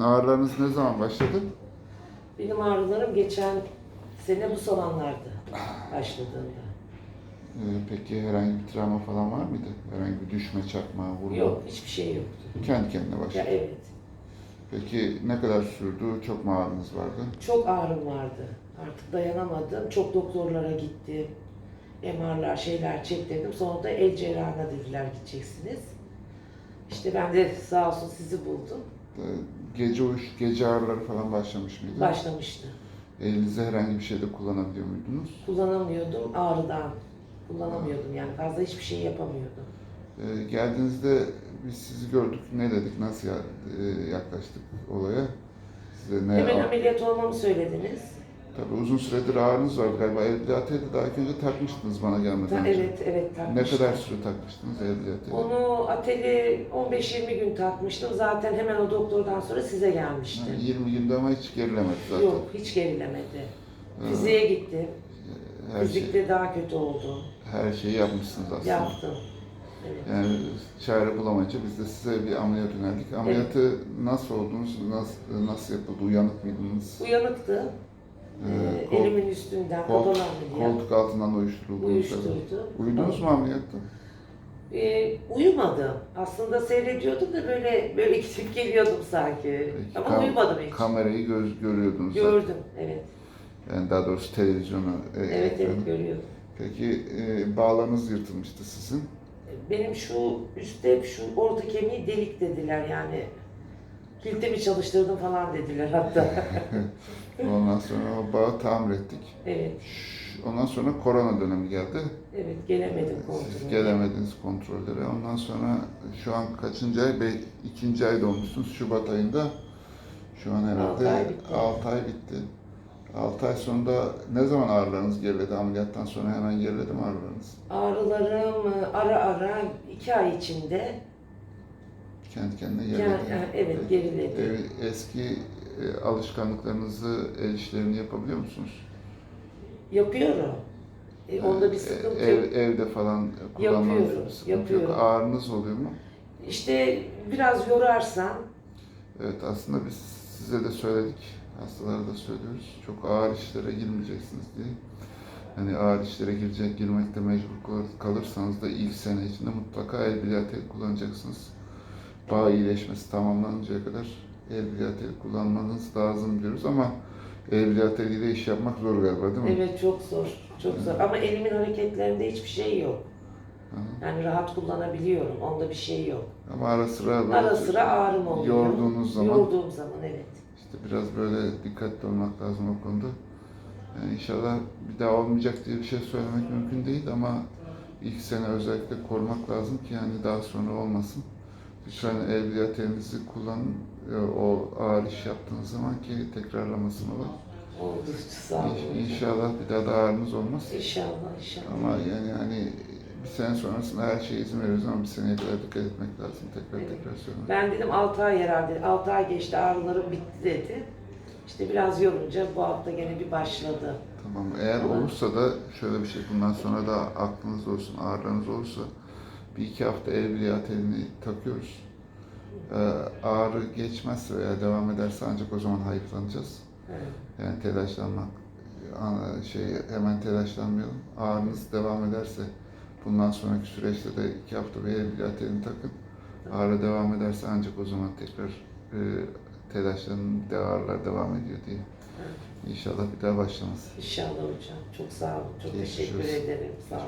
Ağrılarınız ne zaman başladı? Benim ağrılarım geçen sene bu zamanlardı başladığında. Ee, peki herhangi bir travma falan var mıydı? Herhangi bir düşme, çarpma, vurma? Yok, hiçbir şey yoktu. Kendi kendine Ya başladı. evet, Peki ne kadar sürdü? Çok mu ağrınız vardı? çok ağrım vardı. Artık dayanamadım. Çok doktorlara gittim. MR'lar, şeyler çektirdim. Sonra da el cerrahına dediler gideceksiniz. İşte ben de sağ olsun sizi buldum. Ee, Gece uyuş, gece ağrıları falan başlamış mıydı? Başlamıştı. Elinizde herhangi bir şey de kullanabiliyor muydunuz? Kullanamıyordum ağrıdan. Kullanamıyordum yani fazla hiçbir şey yapamıyordum. Ee, geldiğinizde biz sizi gördük. Ne dedik? Nasıl ya- e, yaklaştık olaya? Size ne Hemen ameliyat olmamı söylediniz. Tabii uzun süredir ağrınız vardı galiba. Evliyatı da daha önce takmıştınız bana gelmeden önce. evet, evet Ne takmıştım. kadar süre takmıştınız evliyatı? Onu ateli 15-20 gün takmıştım. Zaten hemen o doktordan sonra size gelmiştim. 20 günde ama hiç gerilemedi zaten. Yok, hiç gerilemedi. Ee, Fiziğe gittim. her, şey, Fizikte daha kötü oldum. her şeyi yapmışsınız aslında. Yaptım. Evet. Yani çare bulamayınca biz de size bir ameliyat önerdik. Ameliyatı nasıl oldunuz? Nasıl, nasıl yapıldı? Uyanık mıydınız? Uyanıktı. Kol- elimin üstünden kol- diye. koltuk altından uyuşturuldu. Uyuşturdu. Uyudunuz mu ameliyatta? Ee, uyumadım. Aslında seyrediyordum da böyle böyle gidip geliyordum sanki. Peki, Ama kam- uyumadım hiç. Kamerayı göz görüyordunuz zaten. Gördüm, evet. Yani daha doğrusu televizyonu. e, Evet, ekranı. evet görüyordum. Peki e, bağlarınız yırtılmıştı sizin. Benim şu üstte şu orta kemiği delik dediler yani. Kilitimi çalıştırdım falan dediler hatta. Ondan sonra o bağı tamir ettik. evet, Ondan sonra korona dönemi geldi. evet gelemedim Siz kontrolüne. gelemediniz kontrollere. Ondan sonra şu an kaçıncı ay? Be, ikinci ayda olmuşsunuz. Şubat ayında. Şu an herhalde Altı ay bitti. 6 ay bitti. 6 ay sonunda ne zaman ağrılarınız geriledi? Ameliyattan sonra hemen geriledi mi ağrılarınız? Ağrılarım ara ara iki ay içinde Kendi kendine geriledi. yani, evet geriledi. Ev- eski e, alışkanlıklarınızı, el işlerini yapabiliyor musunuz? Yapıyorum. E, onda bir sıkıntı Ev, yok. evde falan kullanmanızda Yapıyorum, sıkıntı yapıyorum. yok. Ağrınız oluyor mu? İşte biraz yorarsan Evet aslında biz size de söyledik, hastalara da söylüyoruz. Çok ağır işlere girmeyeceksiniz diye. Hani ağır işlere girecek, girmekte mecbur kal- kalırsanız da ilk sene içinde mutlaka el bilyateli kullanacaksınız. Bağ iyileşmesi tamamlanıncaya kadar el kullanmanız lazım diyoruz ama el bilyateliyle iş yapmak zor galiba değil mi? evet çok zor. Çok zor. Ama elimin hareketlerinde hiçbir şey yok. Hı. Yani rahat kullanabiliyorum. Onda bir şey yok. Ama ara sıra böyle Ara sıra ağrım oluyor. yorduğunuz zaman Yorduğum zaman evet. İşte biraz böyle dikkatli olmak lazım o konuda. Yani inşallah bir daha olmayacak diye bir şey söylemek mümkün değil ama ilk sene özellikle korumak lazım ki yani daha sonra olmasın. Lütfen el bilyatelinizi kullanın. e, O ağır iş yaptığınız zaman ki tekrarlamasın olur. Oldu. Sağ olun. İnş- İnşallah bir daha da ağrınız olmaz. İnşallah, inşallah. Ama yani hani bir sene sonrasında her şeye izin veriyoruz ama bir seneye kadar dikkat etmek lazım. Tekrar Evet. tekrar söylüyorum. Ben dedim 6 ay herhalde. 6 ay geçti ağrılarım bitti dedi. İşte biraz yorunca bu hafta gene bir başladı. Tamam. Eğer olursa da şöyle bir şey bundan sonra da aklınızda olsun, ağrılarınız olursa bir iki hafta el bilya telini takıyoruz. Ee, ağrı geçmezse veya devam ederse ancak o zaman hayıflanacağız. Evet. Yani telaşlanmak, şey hemen telaşlanmayalım. Ağrınız devam ederse bundan sonraki süreçte de iki hafta bir el bilya telini takın. Ağrı devam ederse ancak o zaman tekrar e, telaşlanın, de ağrılar devam ediyor diye. İnşallah bir daha başlamaz. İnşallah hocam. Çok sağ olun. Çok Geçmiş teşekkür olsun. ederim. Sağ olun.